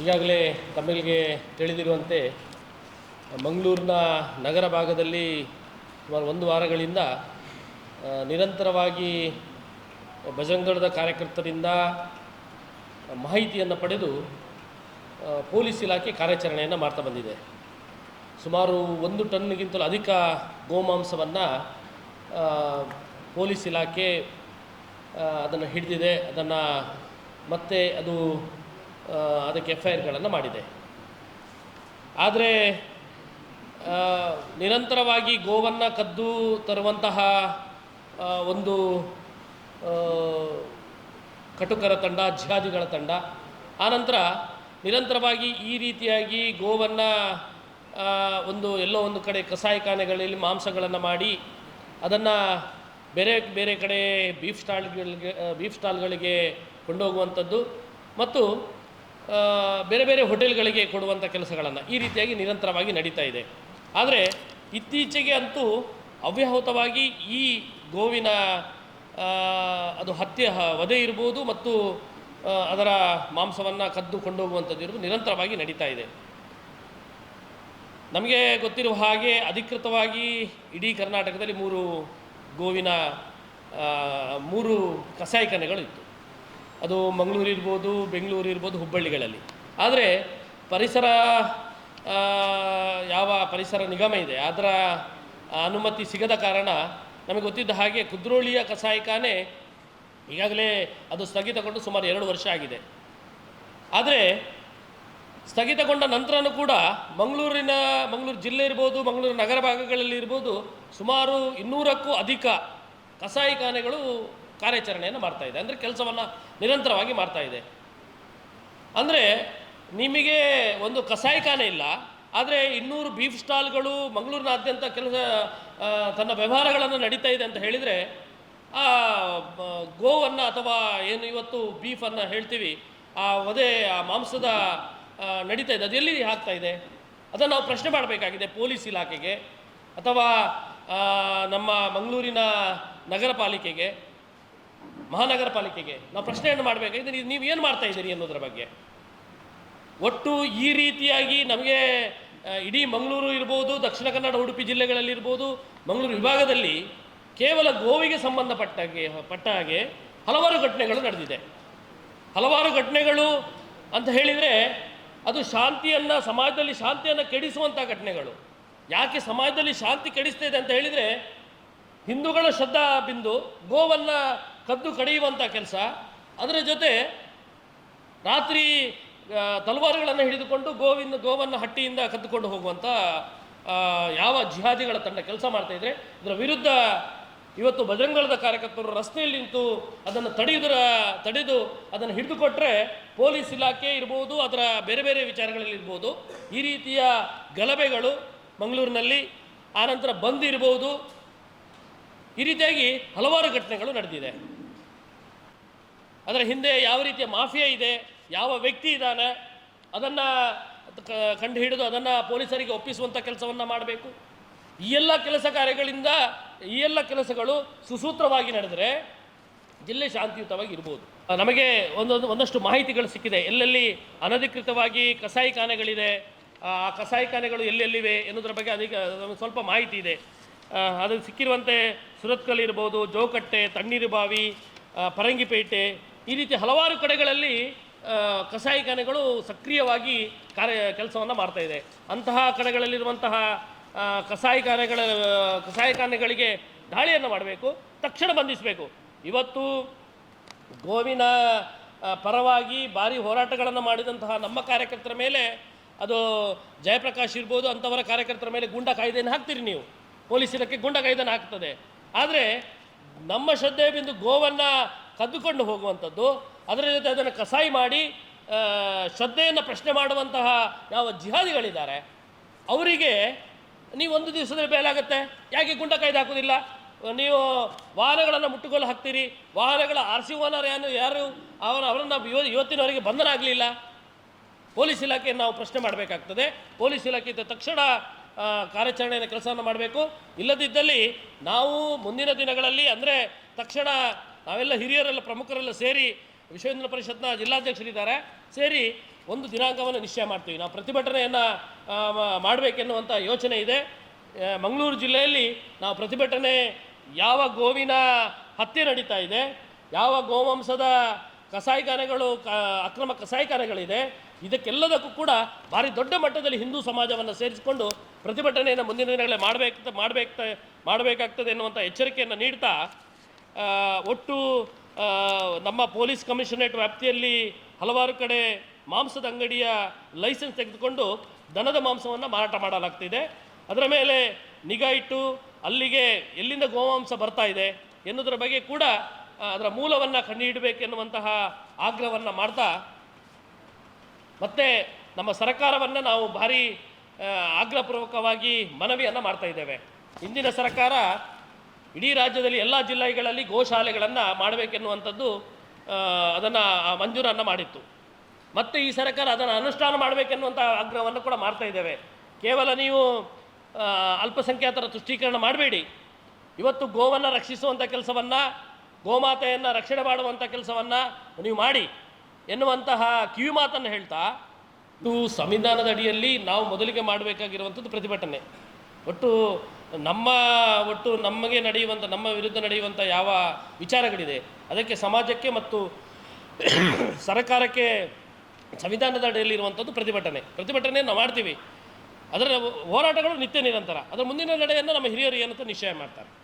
ಈಗಾಗಲೇ ತಮಗೆ ತಿಳಿದಿರುವಂತೆ ಮಂಗಳೂರಿನ ನಗರ ಭಾಗದಲ್ಲಿ ಸುಮಾರು ಒಂದು ವಾರಗಳಿಂದ ನಿರಂತರವಾಗಿ ಭಜಂಗಡದ ಕಾರ್ಯಕರ್ತರಿಂದ ಮಾಹಿತಿಯನ್ನು ಪಡೆದು ಪೊಲೀಸ್ ಇಲಾಖೆ ಕಾರ್ಯಾಚರಣೆಯನ್ನು ಮಾಡ್ತಾ ಬಂದಿದೆ. ಸುಮಾರು ಒಂದು ಟನ್ಗಿಂತಲೂ ಅಧಿಕ ಗೋಮಾಂಸವನ್ನು ಪೊಲೀಸ್ ಇಲಾಖೆ ಅದನ್ನು ಹಿಡಿದಿದೆ. ಅದನ್ನು ಮತ್ತೆ ಅದು ಅದಕ್ಕೆ ಎಫ್ ಐ ಆರ್ಗಳನ್ನು ಮಾಡಿದೆ. ಆದರೆ ನಿರಂತರವಾಗಿ ಗೋವನ್ನು ಕದ್ದು ತರುವಂತಹ ಒಂದು ಕಟುಕರ ತಂಡ, ಜಿಹಾದಿಗಳ ತಂಡ ಆನಂತರ ನಿರಂತರವಾಗಿ ಈ ರೀತಿಯಾಗಿ ಗೋವನ್ನು ಒಂದು ಎಲ್ಲೋ ಒಂದು ಕಡೆ ಕಸಾಯಿಖಾನೆಗಳಲ್ಲಿ ಮಾಂಸಗಳನ್ನು ಮಾಡಿ, ಅದನ್ನು ಬೇರೆ ಬೇರೆ ಕಡೆ ಬೀಫ್ ಸ್ಟಾಲ್ಗಳಿಗೆ ಬೀಫ್ ಸ್ಟಾಲ್ಗಳಿಗೆ ಕೊಂಡೋಗುವಂಥದ್ದು. ಮತ್ತು ಬೇರೆ ಬೇರೆ ಹೋಟೆಲ್ಗಳಿಗೆ ಕೊಡುವಂಥ ಕೆಲಸಗಳನ್ನು ಈ ರೀತಿಯಾಗಿ ನಿರಂತರವಾಗಿ ನಡೀತಾ ಇದೆ. ಆದರೆ ಇತ್ತೀಚೆಗೆ ಅಂತೂ ಅವ್ಯಾಹುತವಾಗಿ ಈ ಗೋವಿನ ಅದು ಹತ್ಯೆ ವಧೆ ಇರ್ಬೋದು ಮತ್ತು ಅದರ ಮಾಂಸವನ್ನು ಕದ್ದು ಕೊಂಡೋಗುವಂಥದ್ದು ಇರ್ಬೋದು ನಿರಂತರವಾಗಿ ನಡೀತಾ ಇದೆ. ನಮಗೆ ಗೊತ್ತಿರುವ ಹಾಗೆ ಅಧಿಕೃತವಾಗಿ ಇಡೀ ಕರ್ನಾಟಕದಲ್ಲಿ ಮೂರು ಗೋವಿನ ಮೂರು ಕಸಾಯಿಖಾನೆಗಳು ಇತ್ತು. ಅದು ಮಂಗಳೂರು ಇರ್ಬೋದು, ಬೆಂಗಳೂರು ಇರ್ಬೋದು ಹುಬ್ಬಳ್ಳಿಗಳಲ್ಲಿ. ಆದರೆ ಪರಿಸರ ಯಾವ ಪರಿಸರ ನಿಗಮ ಇದೆ, ಅದರ ಅನುಮತಿ ಸಿಗದ ಕಾರಣ ನಮಗೆ ಗೊತ್ತಿದ್ದ ಹಾಗೆ ಕುದ್ರೋಳಿಯ ಕಸಾಯಿಖಾನೆ ಈಗಾಗಲೇ ಅದು ಸ್ಥಗಿತಗೊಂಡು ಸುಮಾರು ಎರಡು ವರ್ಷ ಆಗಿದೆ. ಆದರೆ ಸ್ಥಗಿತಗೊಂಡ ನಂತರನೂ ಕೂಡ ಮಂಗಳೂರಿನ, ಮಂಗಳೂರು ಜಿಲ್ಲೆ ಇರ್ಬೋದು, ಮಂಗಳೂರು ನಗರ ಭಾಗಗಳಲ್ಲಿ ಇರ್ಬೋದು ಸುಮಾರು ಇನ್ನೂರಕ್ಕೂ ಅಧಿಕ ಕಸಾಯಿಖಾನೆಗಳು ಕಾರ್ಯಾಚರಣೆಯನ್ನು ಮಾಡ್ತಾ ಇದೆ. ಅಂದರೆ ಕೆಲಸವನ್ನು ನಿರಂತರವಾಗಿ ಮಾಡ್ತಾ ಇದೆ. ಅಂದರೆ ನಿಮಗೆ ಒಂದು ಕಸಾಯಿಖಾನೆ ಇಲ್ಲ, ಆದರೆ ಇನ್ನೂರು ಬೀಫ್ ಸ್ಟಾಲ್ಗಳು ಮಂಗಳೂರಿನಾದ್ಯಂತ ಕೆಲಸ ತನ್ನ ವ್ಯವಹಾರಗಳನ್ನು ನಡೀತಾ ಇದೆ ಅಂತ ಹೇಳಿದರೆ, ಆ ಗೋವನ್ನು ಅಥವಾ ಏನು ಇವತ್ತು ಬೀಫನ್ನು ಹೇಳ್ತೀವಿ, ಆ ವಧೆ, ಆ ಮಾಂಸದ ನಡೀತಾ ಇದೆ. ಅದೆಲ್ಲಿ ಹಾಕ್ತಾ ಇದೆ? ಅದನ್ನು ನಾವು ಪ್ರಶ್ನೆ ಮಾಡಬೇಕಾಗಿದೆ ಪೊಲೀಸ್ ಇಲಾಖೆಗೆ, ಅಥವಾ ನಮ್ಮ ಮಂಗಳೂರಿನ ನಗರ ಪಾಲಿಕೆಗೆ ಮಹಾನಗರ ಪಾಲಿಕೆಗೆ ನಾವು ಪ್ರಶ್ನೆಯನ್ನು ಮಾಡಬೇಕಾಗಿದೆ ನೀವು ನೀವು ಏನು ಮಾಡ್ತಾ ಇದ್ದೀರಿ ಅನ್ನೋದ್ರ ಬಗ್ಗೆ? ಒಟ್ಟು ಈ ರೀತಿಯಾಗಿ ನಮಗೆ ಇಡೀ ಮಂಗಳೂರು ಇರ್ಬೋದು, ದಕ್ಷಿಣ ಕನ್ನಡ, ಉಡುಪಿ ಜಿಲ್ಲೆಗಳಲ್ಲಿ ಇರ್ಬೋದು, ಮಂಗಳೂರು ವಿಭಾಗದಲ್ಲಿ ಕೇವಲ ಗೋವಿಗೆ ಸಂಬಂಧಪಟ್ಟಾಗೆ, ಪಟ್ಟ ಹಾಗೆ ಹಲವಾರು ಘಟನೆಗಳು ನಡೆದಿದೆ. ಹಲವಾರು ಘಟನೆಗಳು ಅಂತ ಹೇಳಿದರೆ ಅದು ಶಾಂತಿಯನ್ನು, ಸಮಾಜದಲ್ಲಿ ಶಾಂತಿಯನ್ನು ಕೆಡಿಸುವಂಥ ಘಟನೆಗಳು. ಯಾಕೆ ಸಮಾಜದಲ್ಲಿ ಶಾಂತಿ ಕೆಡಿಸ್ತಾ ಇದೆ ಅಂತ ಹೇಳಿದರೆ ಹಿಂದೂಗಳ ಶ್ರದ್ಧಾ ಬಿಂದು ಗೋವನ್ನು ಕದ್ದು ಕಡಿಯುವಂಥ ಕೆಲಸ. ಅದರ ಜೊತೆ ರಾತ್ರಿ ತಲವಾರುಗಳನ್ನು ಹಿಡಿದುಕೊಂಡು ಗೋವಿಂದ, ಗೋವನ್ನು ಹಟ್ಟಿಯಿಂದ ಕದ್ದುಕೊಂಡು ಹೋಗುವಂಥ ಯಾವ ಜಿಹಾದಿಗಳ ತಂಡ ಕೆಲಸ ಮಾಡ್ತಾ ಇದ್ರೆ, ಇದರ ವಿರುದ್ಧ ಇವತ್ತು ಬಜರಂಗಳದ ಕಾರ್ಯಕರ್ತರು ರಸ್ತೆಯಲ್ಲಿ ನಿಂತು ಅದನ್ನು ತಡೆಯುವುದರ ತಡೆದು ಅದನ್ನು ಹಿಡಿದುಕೊಟ್ರೆ ಪೊಲೀಸ್ ಇಲಾಖೆ ಇರ್ಬೋದು, ಅದರ ಬೇರೆ ಬೇರೆ ವಿಚಾರಗಳಲ್ಲಿ ಇರ್ಬೋದು, ಈ ರೀತಿಯ ಗಲಭೆಗಳು ಮಂಗಳೂರಿನಲ್ಲಿ ಆನಂತರ ಬಂದ್ ಇರ್ಬೋದು ಈ ರೀತಿಯಾಗಿ ಹಲವಾರು ಘಟನೆಗಳು ನಡೆದಿದೆ. ಅದರ ಹಿಂದೆ ಯಾವ ರೀತಿಯ ಮಾಫಿಯಾ ಇದೆ, ಯಾವ ವ್ಯಕ್ತಿ ಇದ್ದಾನೆ, ಅದನ್ನು ಕಂಡು ಹಿಡಿದು ಅದನ್ನು ಪೊಲೀಸರಿಗೆ ಒಪ್ಪಿಸುವಂಥ ಕೆಲಸವನ್ನು ಮಾಡಬೇಕು. ಈ ಎಲ್ಲ ಕೆಲಸ ಕಾರ್ಯಗಳಿಂದ, ಈ ಎಲ್ಲ ಕೆಲಸಗಳು ಸುಸೂತ್ರವಾಗಿ ನಡೆದರೆ ಜಿಲ್ಲೆ ಶಾಂತಿಯುತವಾಗಿ ಇರ್ಬೋದು. ನಮಗೆ ಒಂದೊಂದು, ಒಂದಷ್ಟು ಮಾಹಿತಿಗಳು ಸಿಕ್ಕಿದೆ. ಎಲ್ಲೆಲ್ಲಿ ಅನಧಿಕೃತವಾಗಿ ಕಸಾಯಿಖಾನೆಗಳಿದೆ, ಆ ಕಸಾಯಿಖಾನೆಗಳು ಎಲ್ಲೆಲ್ಲಿವೆ ಎನ್ನುವುದರ ಬಗ್ಗೆ ಅಧಿಕ ಸ್ವಲ್ಪ ಮಾಹಿತಿ ಇದೆ. ಅದಕ್ಕೆ ಅದು ಸಿಕ್ಕಿರುವಂತೆ ಸುರತ್ಕಲ್ ಇರ್ಬೋದು, ಜೋಕಟ್ಟೆ ತಣ್ಣೀರು ಬಾವಿ ಪರಂಗಿಪೇಟೆ ಈ ರೀತಿ ಹಲವಾರು ಕಡೆಗಳಲ್ಲಿ ಕಸಾಯಿಖಾನೆಗಳು ಸಕ್ರಿಯವಾಗಿ ಕಾರ್ಯ, ಕೆಲಸವನ್ನು ಮಾಡ್ತಾ ಇದೆ. ಅಂತಹ ಕಡೆಗಳಲ್ಲಿರುವಂತಹ ಕಸಾಯಿಖಾನೆಗಳ ಕಸಾಯಿಖಾನೆಗಳಿಗೆ ದಾಳಿಯನ್ನು ಮಾಡಬೇಕು, ತಕ್ಷಣ ಬಂಧಿಸಬೇಕು. ಇವತ್ತು ಗೋವಿನ ಪರವಾಗಿ ಭಾರಿ ಹೋರಾಟಗಳನ್ನು ಮಾಡಿದಂತಹ ನಮ್ಮ ಕಾರ್ಯಕರ್ತರ ಮೇಲೆ ಅದು ಜಯಪ್ರಕಾಶ್ ಇರ್ಬೋದು ಅಂಥವರ ಕಾರ್ಯಕರ್ತರ ಮೇಲೆ ಗುಂಡ ಕಾಯ್ದೆಯನ್ನು ಹಾಕ್ತೀರಿ ನೀವು. ಪೊಲೀಸ್ ಇಲಾಖೆ ಗುಂಡ ಕಾಯ್ದೆಯನ್ನು ಹಾಕ್ತದೆ. ಆದರೆ ನಮ್ಮ ಶ್ರದ್ಧೆ ಬಿಂದು ಗೋವನ್ನು ಕದ್ದುಕೊಂಡು ಹೋಗುವಂಥದ್ದು. ಅದರ ಜೊತೆ ಅದನ್ನು ಕಸಾಯಿ ಮಾಡಿ ಶ್ರದ್ಧೆಯನ್ನು ಪ್ರಶ್ನೆ ಮಾಡುವಂತಹ ಯಾವ ಜಿಹಾದಿಗಳಿದ್ದಾರೆ, ಅವರಿಗೆ ನೀವು ಒಂದು ದಿವಸದಲ್ಲಿ ಬೇಲಾಗುತ್ತೆ. ಯಾಕೆ ಗುಂಡ ಕೈದು ಹಾಕೋದಿಲ್ಲ ನೀವು ವಾಹನಗಳನ್ನು ಮುಟ್ಟುಗೋಲು ಹಾಕ್ತೀರಿ. ವಾಹನಗಳ ಆರ್ ಸಿ ಓನರ್ ಏನು, ಯಾರು, ಅವರ, ಅವರನ್ನು ಇವತ್ತಿನವರಿಗೆ ಬಂಧನ ಆಗಲಿಲ್ಲ. ಪೊಲೀಸ್ ಇಲಾಖೆಯನ್ನು ನಾವು ಪ್ರಶ್ನೆ ಮಾಡಬೇಕಾಗ್ತದೆ. ಪೊಲೀಸ್ ಇಲಾಖೆಯಿಂದ ತಕ್ಷಣ ಕಾರ್ಯಾಚರಣೆಯನ್ನು ಕಾರ್ಯಾಚರಣೆಯ ಕೆಲಸವನ್ನು ಮಾಡಬೇಕು. ಇಲ್ಲದಿದ್ದಲ್ಲಿ ನಾವು ಮುಂದಿನ ದಿನಗಳಲ್ಲಿ, ಅಂದರೆ ತಕ್ಷಣ ನಾವೆಲ್ಲ ಹಿರಿಯರೆಲ್ಲ ಪ್ರಮುಖರೆಲ್ಲ ಸೇರಿ ವಿಶ್ವೇಂದ್ರ ಪರಿಷತ್ನ ಜಿಲ್ಲಾಧ್ಯಕ್ಷರಿದ್ದಾರೆ, ಸೇರಿ ಒಂದು ದಿನಾಂಕವನ್ನು ನಿಶ್ಚಯ ಮಾಡ್ತೀವಿ. ನಾವು ಪ್ರತಿಭಟನೆಯನ್ನು ಮಾಡಬೇಕೆನ್ನುವಂಥ ಯೋಚನೆ ಇದೆ. ಮಂಗಳೂರು ಜಿಲ್ಲೆಯಲ್ಲಿ ನಾವು ಪ್ರತಿಭಟನೆ ಯಾವ ಗೋವಿನ ಹತ್ಯೆ ನಡೀತಾ ಇದೆ, ಯಾವ ಗೋಮಾಂಸದ ಕಸಾಯಿಖಾನೆಗಳು, ಕ, ಅಕ್ರಮ ಕಸಾಯಿಖಾನೆಗಳಿದೆ, ಇದಕ್ಕೆಲ್ಲದಕ್ಕೂ ಕೂಡ ಭಾರಿ ದೊಡ್ಡ ಮಟ್ಟದಲ್ಲಿ ಹಿಂದೂ ಸಮಾಜವನ್ನು ಸೇರಿಸಿಕೊಂಡು ಪ್ರತಿಭಟನೆಯನ್ನು ಮುಂದಿನ ದಿನಗಳಲ್ಲಿ ಮಾಡಬೇಕು ಮಾಡಬೇಕು, ಮಾಡಬೇಕಾಗ್ತದೆ ಎನ್ನುವಂಥ ಎಚ್ಚರಿಕೆಯನ್ನು ನೀಡ್ತಾ ಒಟ್ಟು ನಮ್ಮ ಪೊಲೀಸ್ ಕಮಿಷನರೇಟ್ ವ್ಯಾಪ್ತಿಯಲ್ಲಿ ಹಲವಾರು ಕಡೆ ಮಾಂಸದ ಅಂಗಡಿಯ ಲೈಸೆನ್ಸ್ ತೆಗೆದುಕೊಂಡು ದನದ ಮಾಂಸವನ್ನು ಮಾರಾಟ ಮಾಡಲಾಗ್ತಿದೆ. ಅದರ ಮೇಲೆ ನಿಗಾ ಇಟ್ಟು ಅಲ್ಲಿಗೆ ಎಲ್ಲಿಂದ ಗೋಮಾಂಸ ಬರ್ತಾ ಇದೆ ಎನ್ನುವುದರ ಬಗ್ಗೆ ಕೂಡ ಅದರ ಮೂಲವನ್ನು ಕಂಡುಹಿಡಬೇಕೆನ್ನುವಂತಹ ಆಗ್ರಹವನ್ನು ಮಾಡ್ತಾ, ಮತ್ತೆ ನಮ್ಮ ಸರ್ಕಾರವನ್ನು ನಾವು ಭಾರಿ ಆಗ್ರಹಪೂರ್ವಕವಾಗಿ ಮನವಿಯನ್ನು ಮಾಡ್ತಾ ಇದ್ದೇವೆ. ಇಂದಿನ ಸರ್ಕಾರ ಇಡೀ ರಾಜ್ಯದಲ್ಲಿ ಎಲ್ಲ ಜಿಲ್ಲೆಗಳಲ್ಲಿ ಗೋಶಾಲೆಗಳನ್ನು ಮಾಡಬೇಕೆನ್ನುವಂಥದ್ದು ಅದನ್ನು ಮಂಜೂರನ್ನು ಮಾಡಿತ್ತು. ಮತ್ತು ಈ ಸರ್ಕಾರ ಅದನ್ನು ಅನುಷ್ಠಾನ ಮಾಡಬೇಕೆನ್ನುವಂಥ ಆಗ್ರಹವನ್ನು ಕೂಡ ಮಾಡ್ತಾ ಇದ್ದೇವೆ. ಕೇವಲ ನೀವು ಅಲ್ಪಸಂಖ್ಯಾತರ ತುಷ್ಟೀಕರಣ ಮಾಡಬೇಡಿ. ಇವತ್ತು ಗೋವನ್ನು ರಕ್ಷಿಸುವಂಥ ಕೆಲಸವನ್ನು, ಗೋಮಾತೆಯನ್ನು ರಕ್ಷಣೆ ಮಾಡುವಂಥ ಕೆಲಸವನ್ನು ನೀವು ಮಾಡಿ ಎನ್ನುವಂತಹ ಕಿವಿ ಮಾತನ್ನು ಹೇಳ್ತಾ, ಇದು ಸಂವಿಧಾನದ ಅಡಿಯಲ್ಲಿ ನಾವು ಮೊದಲಿಗೆ ಮಾಡಬೇಕಾಗಿರುವಂಥದ್ದು ಪ್ರತಿಭಟನೆ. ಒಟ್ಟು ನಮ್ಮ ಒಟ್ಟು ನಮಗೆ ನಡೆಯುವಂಥ ನಮ್ಮ ವಿರುದ್ಧ ನಡೆಯುವಂಥ ಯಾವ ವಿಚಾರಗಳಿದೆ, ಅದಕ್ಕೆ ಸಮಾಜಕ್ಕೆ ಮತ್ತು ಸರ್ಕಾರಕ್ಕೆ ಸಂವಿಧಾನದ ಅಡಿಯಲ್ಲಿ ಇರುವಂಥದ್ದು ಪ್ರತಿಭಟನೆ. ಪ್ರತಿಭಟನೆ ನಾವು ಮಾಡ್ತೀವಿ. ಅದರ ಹೋರಾಟಗಳು ನಿತ್ಯ ನಿರಂತರ. ಅದರ ಮುಂದಿನ ನಡೆಯನ್ನು ನಮ್ಮ ಹಿರಿಯರು ಏನಂತ ನಿಶ್ಚಯ ಮಾಡ್ತಾರೆ.